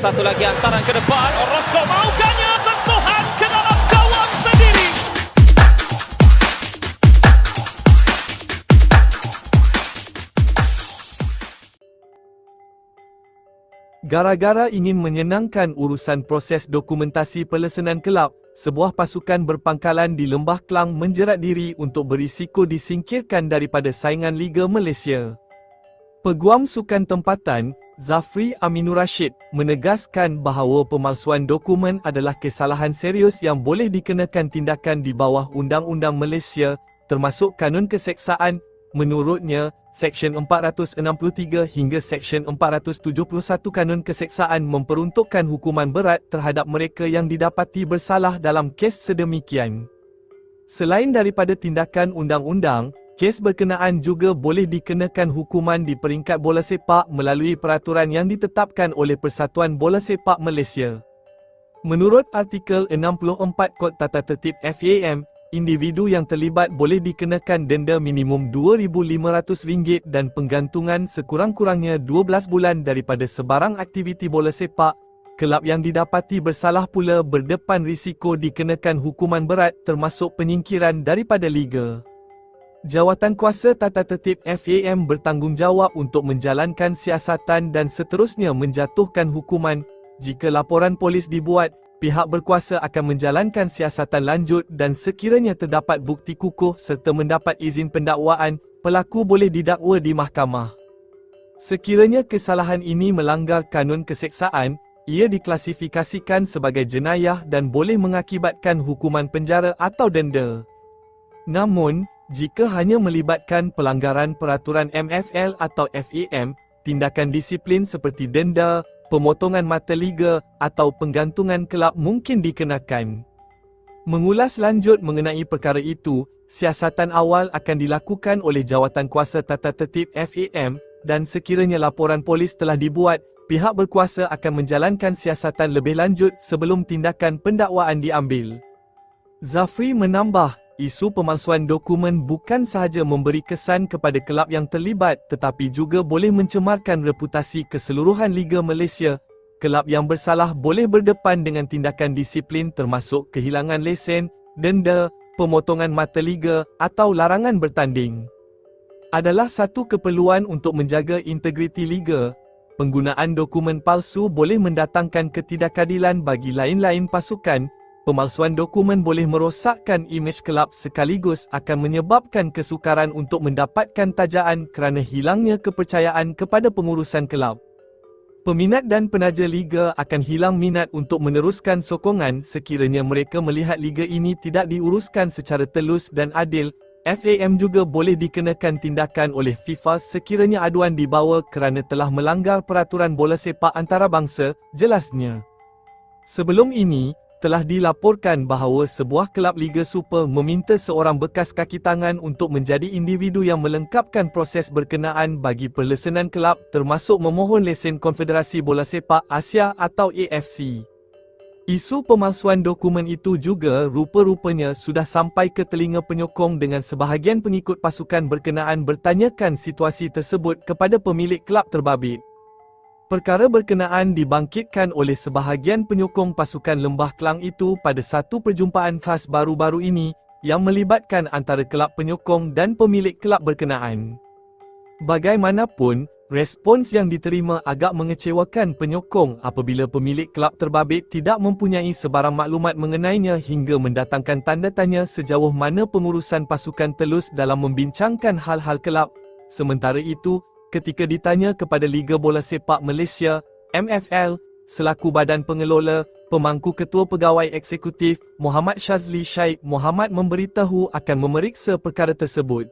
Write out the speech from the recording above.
Satu lagi hantaran ke depan. Orozco maukahnya sentuhan ke dalam gawang sendiri. Gara-gara ingin menyenangkan urusan proses dokumentasi pelesenan kelab, sebuah pasukan berpangkalan di Lembah Kelang menjerat diri untuk berisiko disingkirkan daripada saingan Liga Malaysia. Peguam Sukan Tempatan, Zafri Aminur Rashid, menegaskan bahawa pemalsuan dokumen adalah kesalahan serius yang boleh dikenakan tindakan di bawah Undang-Undang Malaysia, termasuk Kanun Keseksaan, Menurutnya, Seksyen 463 hingga Seksyen 471 Kanun Keseksaan memperuntukkan hukuman berat terhadap mereka yang didapati bersalah dalam kes sedemikian. Selain daripada tindakan undang-undang, kes berkenaan juga boleh dikenakan hukuman di peringkat bola sepak melalui peraturan yang ditetapkan oleh Persatuan Bola Sepak Malaysia. Menurut artikel 64 Kod Tata Tertib FAM, individu yang terlibat boleh dikenakan denda minimum RM2,500 dan penggantungan sekurang-kurangnya 12 bulan daripada sebarang aktiviti bola sepak. Kelab yang didapati bersalah pula berdepan risiko dikenakan hukuman berat termasuk penyingkiran daripada liga. Jawatan Kuasa Tata Tertib FAM bertanggungjawab untuk menjalankan siasatan dan seterusnya menjatuhkan hukuman jika laporan polis dibuat pihak berkuasa akan menjalankan siasatan lanjut dan sekiranya terdapat bukti kukuh serta mendapat izin pendakwaan, pelaku boleh didakwa di mahkamah. Sekiranya kesalahan ini melanggar kanun keseksaan, ia diklasifikasikan sebagai jenayah dan boleh mengakibatkan hukuman penjara atau denda. Namun, jika hanya melibatkan pelanggaran peraturan MFL atau FAM, tindakan disiplin seperti denda, pemotongan mata liga atau penggantungan kelab mungkin dikenakan. Mengulas lanjut mengenai perkara itu, siasatan awal akan dilakukan oleh Jawatan Kuasa Tata Tertib FAM dan sekiranya laporan polis telah dibuat, pihak berkuasa akan menjalankan siasatan lebih lanjut sebelum tindakan pendakwaan diambil. Zafri menambah, Isu pemalsuan dokumen bukan sahaja memberi kesan kepada kelab yang terlibat tetapi juga boleh mencemarkan reputasi keseluruhan Liga Malaysia. Kelab yang bersalah boleh berdepan dengan tindakan disiplin termasuk kehilangan lesen, denda, pemotongan mata liga atau larangan bertanding. Adalah satu keperluan untuk menjaga integriti liga. Penggunaan dokumen palsu boleh mendatangkan ketidakadilan bagi lain-lain pasukan pemalsuan dokumen boleh merosakkan imej kelab sekaligus akan menyebabkan kesukaran untuk mendapatkan tajaan kerana hilangnya kepercayaan kepada pengurusan kelab. Peminat dan penaja liga akan hilang minat untuk meneruskan sokongan sekiranya mereka melihat liga ini tidak diuruskan secara telus dan adil. FAM juga boleh dikenakan tindakan oleh FIFA sekiranya aduan dibawa kerana telah melanggar peraturan bola sepak antarabangsa, jelasnya. Sebelum ini, telah dilaporkan bahawa sebuah kelab Liga Super meminta seorang bekas kaki tangan untuk menjadi individu yang melengkapkan proses berkenaan bagi perlesenan kelab termasuk memohon lesen Konfederasi Bola Sepak Asia atau AFC. Isu pemalsuan dokumen itu juga rupa-rupanya sudah sampai ke telinga penyokong dengan sebahagian pengikut pasukan berkenaan bertanyakan situasi tersebut kepada pemilik kelab terbabit. Perkara berkenaan dibangkitkan oleh sebahagian penyokong pasukan Lembah Kelang itu pada satu perjumpaan khas baru-baru ini yang melibatkan antara kelab penyokong dan pemilik kelab berkenaan. Bagaimanapun, respons yang diterima agak mengecewakan penyokong apabila pemilik kelab terbabit tidak mempunyai sebarang maklumat mengenainya hingga mendatangkan tanda tanya sejauh mana pengurusan pasukan telus dalam membincangkan hal-hal kelab. Sementara itu, ketika ditanya kepada Liga Bola Sepak Malaysia, MFL, selaku badan pengelola, pemangku ketua pegawai eksekutif, Muhammad Shazli Shaikh Muhammad memberitahu akan memeriksa perkara tersebut.